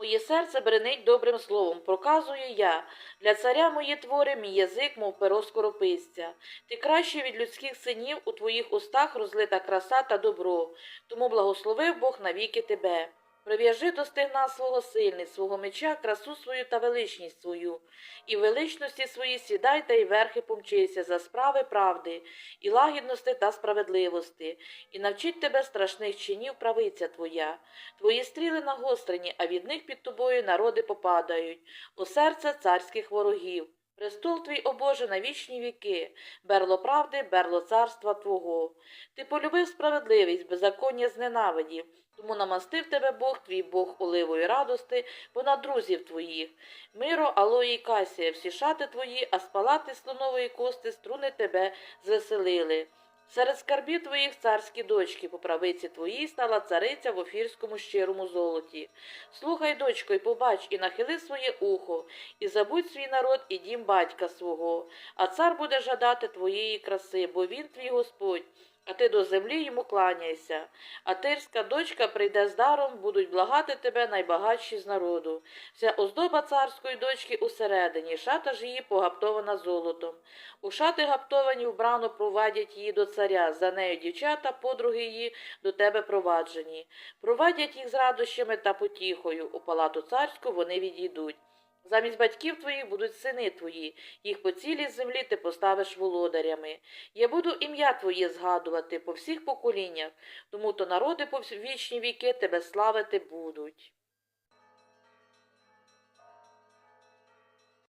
Моє серце бренить добрим словом, проказую я. Для царя мої твори, мій язик, мов перо скорописця. Ти краще від людських синів, у твоїх устах розлита краса та добро. Тому благословив Бог навіки тебе. Прив'яжи до стегна свого сильний, свого меча, красу свою та величність свою, і в величності своїй сідай та й верхи помчися за справи правди, і лагідності та справедливості, і навчить тебе страшних чинів правиця твоя. Твої стріли нагострені, а від них під тобою народи попадають, у серце царських ворогів. Престол твій, о Боже, на вічні віки, берло правди, берло царства Твого. Ти полюбив справедливість, беззаконня зненавидів, тому намастив тебе Бог, твій Бог оливої радости, понад друзів твоїх. Миро, алої, касія, всі шати твої, а спалати слонової кости струни тебе звеселили. Серед скарбів твоїх царські дочки, по правиці твоїй стала цариця в офірському щирому золоті. Слухай, дочко, і побач, і нахили своє ухо, і забудь свій народ і дім батька свого, а цар буде жадати твоєї краси, бо він твій Господь, а ти до землі йому кланяйся. А тирська дочка прийде з даром, будуть благати тебе найбагатші з народу. Вся оздоба царської дочки усередині, шата ж її погаптована золотом. У шати гаптовані вбрано провадять її до царя, за нею дівчата, подруги її до тебе проваджені. Провадять їх з радощами та потіхою, у палату царську вони відійдуть. Замість батьків твоїх будуть сини твої, їх по цілій землі ти поставиш володарями. Я буду ім'я твоє згадувати по всіх поколіннях, тому то народи по вічні віки тебе славити будуть.